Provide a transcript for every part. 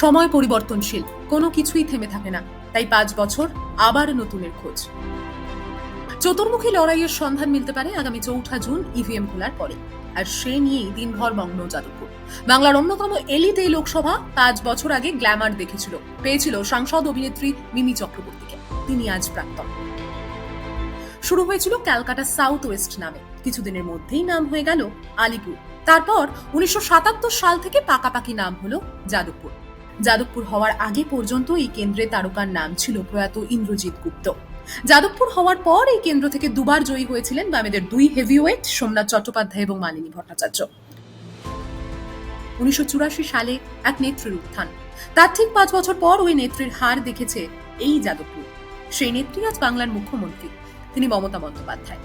সময় পরিবর্তনশীল, কোনো কিছুই থেমে থাকে না। তাই পাঁচ বছর, আবার নতুনের খোঁজ। চতুর্মুখী লড়াইয়ের সন্ধান মিলতে পারে আগামী চৌঠা জুন ইভিএম খোলার পরে। আর সে নিয়েই দিনভর মগ্ন যাদবপুর। বাংলার অন্যতম এলিট এই লোকসভা পাঁচ বছর আগে গ্ল্যামার দেখেছিল, পেয়েছিল সাংসদ অভিনেত্রী মিমি চক্রবর্তীকে। তিনি আজ প্রাক্তন। শুরু হয়েছিল ক্যালকাটা সাউথ ওয়েস্ট নামে। কিছুদিনের মধ্যেই নাম হয়ে গেল আলিপুর। তারপর উনিশশো সাতাত্তর সাল থেকে পাকাপাকি নাম হলো যাদবপুর। যাদবপুর হওয়ার আগে পর্যন্ত এই কেন্দ্রে তারকার নাম ছিল প্রয়াত ইন্দ্রজিৎ গুপ্ত। যাদবপুর হওয়ার পর এই কেন্দ্র থেকে দুবার জয়ী হয়েছিলেন বামেদের দুই হেভিওয়েট সোমনাথ চট্টোপাধ্যায় এবং মালিনী ভট্টাচার্য। উনিশশো চুরাশি সালে এক নেত্রীর উত্থান। তার ঠিক পাঁচ বছর পর ওই নেত্রীর হার দেখেছে এই যাদবপুর। সেই নেত্রী আজ বাংলার মুখ্যমন্ত্রী, তিনি মমতা বন্দ্যোপাধ্যায়।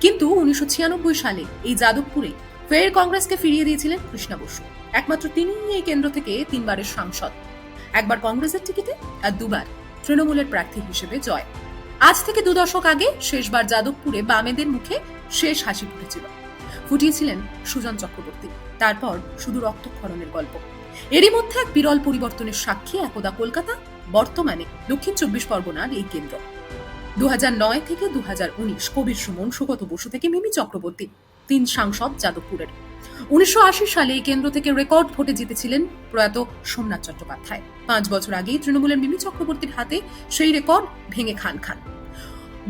কিন্তু উনিশশো ছিয়ানব্বই সালে এই যাদবপুরে ফের কংগ্রেসকে ফিরিয়ে দিয়েছিলেন কৃষ্ণা বসু। একমাত্র তিনি এই কেন্দ্র থেকে তিনবারের সাংসদ। একবার কংগ্রেসের টিকিটে আর দুবার তৃণমূলের প্রার্থী হিসেবে জয়। আজ থেকে দু দশক আগে শেষবার যাদবপুরে বামেদের মুখে শেষ হাসি ফুটেছিল। ফুটিয়েছিলেন সুজন চক্রবর্তী। তারপর শুধু রক্তক্ষরণের গল্প। এরই মধ্যে এক বিরল পরিবর্তনের সাক্ষী একদা কলকাতা, বর্তমানে দক্ষিণ চব্বিশ পরগনার এই কেন্দ্র। দু হাজার নয় থেকে দু হাজার উনিশ কবির সুমন, সুগত বসু থেকে মিমি চক্রবর্তী, তিন সাংসদ যাদবপুরের। উনিশশো আশি সালে এই কেন্দ্র থেকে রেকর্ড ভোটে জিতেছিলেন প্রয়াত সোমনাথ চট্টোপাধ্যায়। পাঁচ বছর আগেই তৃণমূলের মিমি চক্রবর্তীর হাতে সেই রেকর্ড ভেঙে খান খান।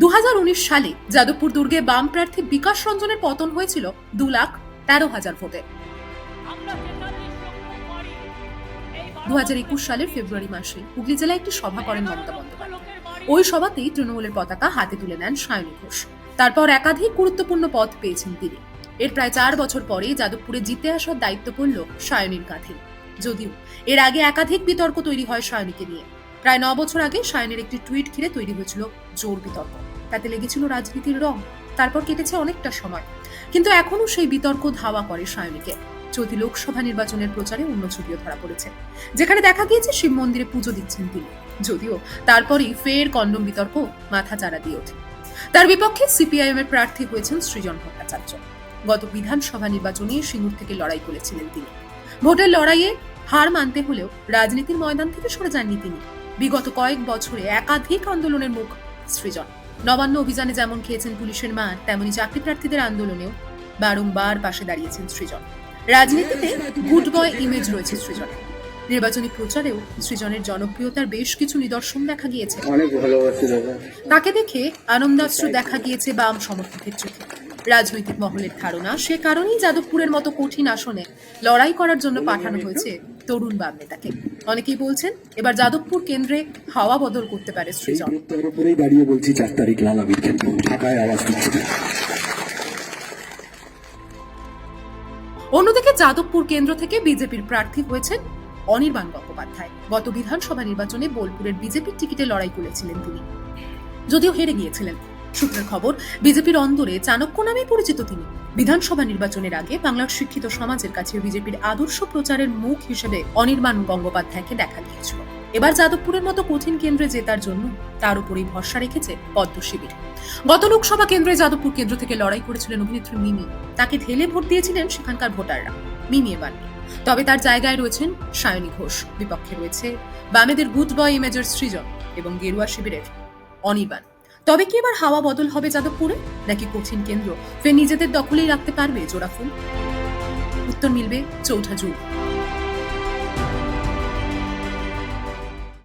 দু হাজার উনিশ সালে যাদবপুর দুর্গে বাম প্রার্থী বিকাশ রঞ্জনের পতন হয়েছিল দু লাখ তেরো হাজার ভোটে। দু সালের ফেব্রুয়ারি মাসে হুগলি জেলায় একটি সভা করেন মমতা বন্দ্যোপাধ্যায়। ওই সভাতেই তৃণমূলের পতাকা হাতে তুলে নেন সায়নী ঘোষ। তারপর একাধিক গুরুত্বপূর্ণ পদ পেয়েছেন তিনি। এর প্রায় চার বছর পরে যাদবপুরে জিতে আসার দায়িত্ব পড়ল সায়নীর কাঁধে। যদিও এর আগে একাধিক বিতর্ক তৈরি হয় সায়নীকে নিয়ে। প্রায় ন বছর আগে সায়নের একটি টুইট ঘিরে তৈরি হয়েছিল জোর বিতর্ক। তাতে লেগেছিল রাজনীতির রং, তারপর কেটেছে অনেকটা সময়। কিন্তু এখনও সেই বিতর্ক ধাওয়া করে সায়নীকে। চলতি লোকসভা নির্বাচনের প্রচারে অন্য ছবিও ধরা পড়েছে। যেখানে দেখা গিয়েছে শিব মন্দিরে পুজো দিচ্ছেন তিনি। যদিও তারপরেই ফের কন্ডম বিতর্ক মাথা চাড়া দিয়ে ওঠে। তার বিপক্ষে সিপিআইএম এর প্রার্থী হয়েছেন সৃজন ভট্টাচার্য। গত বিধানসভা নির্বাচনে সিঙ্গুর থেকে লড়াই করেছিলেন তিনি। ভোটের লড়াইয়ে হার মানতে হলেও রাজনীতির ময়দান থেকে সরে যাননি তিনি। বিগত কয়েক বছরে একাধিক আন্দোলনের মুখ সৃজন। নবান্ন অভিযানে যেমন খেয়েছেন পুলিশের মার, তেমনি চাকরি প্রার্থীদের আন্দোলনেও বারংবার পাশে দাঁড়িয়েছেন সৃজন। রাজনীতিতে গুড বয় ইমেজ রয়েছে সৃজনের। নির্বাচনী প্রচারেও সৃজনের জনপ্রিয়তার বেশ কিছু নিদর্শন দেখা গিয়েছে। তাকে দেখে আনন্দাশ্রু দেখা গিয়েছে বাম সমর্থকের চোখে। রাজনৈতিক মহলের ধারণা সে কারণেই যাদবপুরের মতো কঠিন আসনে লড়াই করার জন্য পাঠানো হয়েছে তরুণ বাম নেতাকে। অনেকেই বলছেন এবার যাদবপুর কেন্দ্রে হাওয়া বদল করতে পারে সৃজন। দাঁড়িয়ে বলছি চার তারিখ লাল ঢাকায় আওয়াজ দিচ্ছি অন্যদিকে যাদবপুর কেন্দ্র থেকে বিজেপির প্রার্থী হয়েছেন অনির্বাণ গঙ্গোপাধ্যায়। গত বিধানসভা নির্বাচনে বোলপুরের বিজেপির টিকিটে লড়াই করেছিলেন তিনি। যদিও হেরে গিয়েছিলেন। সূত্রের খবর, বিজেপির অন্দরে চাণক্য নামে পরিচিত তিনি। বিধানসভা নির্বাচনের আগে বাংলার শিক্ষিত সমাজের কাছে বিজেপির আদর্শ প্রচারের মুখ হিসেবে অনির্বাণ গঙ্গোপাধ্যায়কে দেখা গিয়েছিল। এবার যাদবপুরের মতো কঠিন কেন্দ্রে জেতার জন্য তার উপরেই ভরসা রেখেছে পদ্ম শিবির। গত লোকসভা কেন্দ্রে যাদবপুর কেন্দ্র থেকে লড়াই করেছিলেন অভিনেত্রী মিমি। তাকে ঢেলে ভোট দিয়েছিলেন সেখানকার ভোটাররা। মিমি এবার নেই। তবে তার জায়গায় রয়েছেন সায়নী ঘোষ। বিপক্ষে রয়েছে বামেদের গুড বয় ইমেজের সৃজন এবং গেরুয়া শিবিরের অনির্বাণ তবে কি এবার হাওয়া বদল হবে যাদবপুরে? নাকি কঠিন কেন্দ্র? ফের নিজেদের দখলেই রাখতে পারবে জোড়াফুল উত্তর মিলবে চৌঠা জুন।